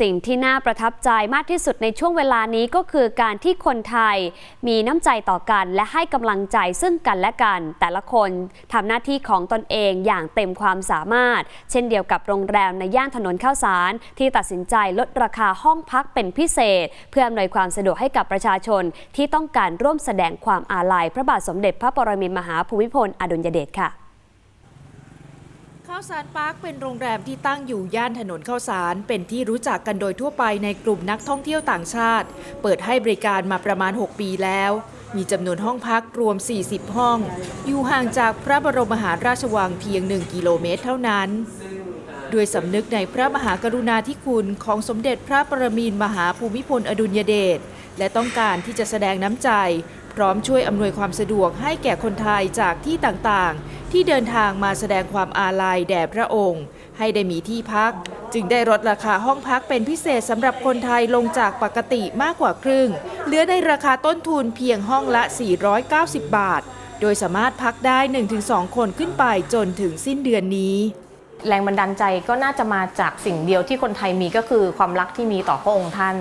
สิ่งที่น่าประทับใจมากที่สุดในช่วงเวลานี้ก็คือการที่คนไทยมีน้ำใจต่อกัน และให้กำลังใจซึ่งกันและกัน แต่ละคนทำหน้าที่ของตนเองอย่างเต็มความสามารถ เช่นเดียวกับโรงแรมในย่านถนนข้าวสาร ที่ตัดสินใจลดราคาห้องพักเป็นพิเศษ เพื่ออำนวยความสะดวกให้กับประชาชน ที่ต้องการร่วมแสดงความอาลัย พระบาทสมเด็จพระปรมินทรมหาภูมิพลอดุลยเดชค่ะ ข้าวสารปาร์คเป็นโรงแรมที่ตั้งอยู่ย่านถนนข้าวสาร เป็นที่รู้จักกันโดยทั่วไปในกลุ่มนักท่องเที่ยวต่างชาติ เปิดให้บริการมาประมาณ 6 ปีแล้ว มีจำนวนห้องพักรวม 40 ห้อง อยู่ห่างจากพระบรมมหาราชวังเพียง 1 กิโลเมตรเท่านั้น ด้วยสำนึกในพระมหากรุณาธิคุณของสมเด็จพระปรมินมหาภูมิพลอดุลยเดชและต้องการที่จะแสดงน้ำใจ พร้อมช่วยอำนวยความสะดวกให้แก่คนไทยจากที่ต่างๆ ที่เดินทางมาแสดงความอาลัยแด่พระองค์ ให้ได้มีที่พัก จึงได้ลดราคาห้องพักเป็นพิเศษสำหรับคนไทยลงจากปกติมากกว่าครึ่ง เหลือในราคาต้นทุนเพียงห้องละ 490 บาท โดยสามารถพักได้ 1-2 คนขึ้นไปจนถึงสิ้นเดือนนี้แรงบันดาลใจก็น่าจะมาจากสิ่งเดียวที่คนไทยมีก็คือความรักที่มีต่อพระองค์ท่าน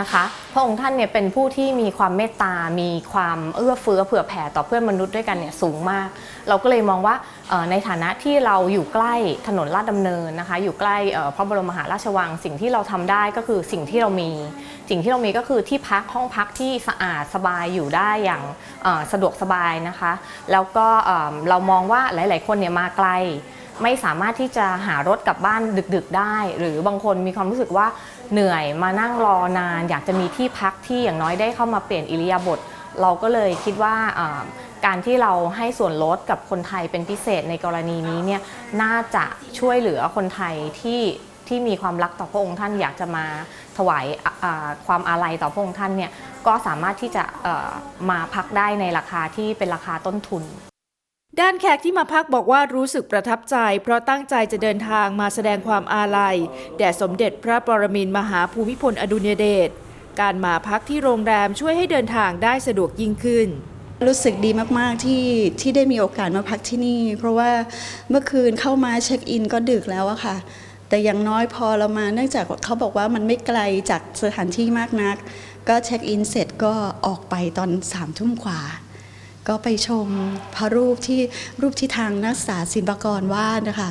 นะคะพระองค์ท่านเนี่ยเป็นผู้ที่มีความเมตตา มีความเอื้อเฟื้อเผื่อแผ่ต่อเพื่อนมนุษย์ด้วยกันเนี่ยสูงมาก เราก็เลยมองว่าในฐานะที่เราอยู่ใกล้ถนนลาดดำเนินนะคะ อยู่ใกล้พระบรมมหาราชวัง สิ่งที่เราทำได้ก็คือสิ่งที่เรามี สิ่งที่เรามีก็คือที่พักห้องพักที่สะอาดสบายอยู่ได้อย่างสะดวกสบายนะคะ แล้วก็เรามองว่าหลาย ๆ คนเนี่ยมาไกลไม่สามารถที่จะหารถกลับบ้านดึก ๆ ได้ หรือบางคนมีความรู้สึกว่า เหนื่อยมานั่งรอนาน อยากจะมีที่พักที่อย่างน้อยได้เข้ามาเปลี่ยนอิริยาบถเราก็เลยคิดว่าการที่เราให้ส่วนลดกับคนไทยเป็นพิเศษในกรณีนี้เนี่ยน่าจะช่วยเหลือคนไทยที่ที่มีความรักต่อพระองค์ท่านอยากจะมาถวายความอาลัยต่อพระองค์ท่านเนี่ยก็สามารถที่จะมาพักได้ในราคาที่เป็นราคาต้นทุน ด้านแขกที่มาพักบอกว่ารู้สึกประทับใจ เพราะตั้งใจจะเดินทางมาแสดงความอาลัย แด่สมเด็จพระปรมินมหาภูมิพลอดุลยเดชการมาพักที่โรงแรมช่วยให้เดินทางได้สะดวกยิ่งขึ้น รู้สึกดีมาก ๆ ที่ที่ได้มีโอกาสมาพักที่นี่ เพราะว่าเมื่อคืนเข้ามาเช็คอินก็ดึกแล้วอะค่ะ แต่อย่างน้อยพอเรามาเนื่องจากเขาบอกว่ามันไม่ไกลจากสถานที่มากนัก ก็เช็คอินเสร็จก็ออกไปตอนสามทุ่มกว่า ก็ไปชมพระรูปที่รูปที่ทางนักศึกษาศิลปากรวาดนะคะ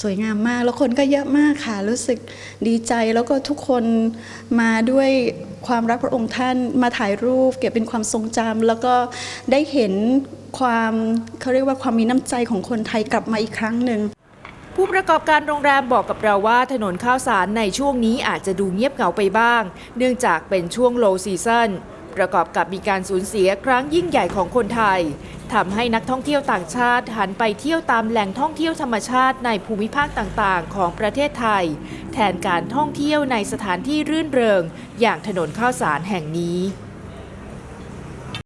สวยงามมากแล้วคนก็เยอะมากค่ะ รู้สึกดีใจแล้วก็ทุกคนมาด้วยความรักพระองค์ท่านมาถ่ายรูป เก็บเป็นความทรงจำแล้วก็ได้เห็นความเขาเรียกว่าความมีน้ำใจของคนไทยกลับมาอีกครั้งหนึ่งผู้ประกอบการโรงแรมบอกกับเราว่าถนนข้าวสารในช่วงนี้อาจจะดูเงียบเหงาไปบ้าง เนื่องจากเป็นช่วง low season ประกอบกับมีการสูญเสียครั้งยิ่งใหญ่ของคนไทยทำให้นักท่องเที่ยวต่างชาติหันไปเที่ยวตามแหล่งท่องเที่ยวธรรมชาติในภูมิภาคต่างๆ ของประเทศไทย แทนการท่องเที่ยวในสถานที่รื่นเริง อย่างถนนข้าวสารแห่งนี้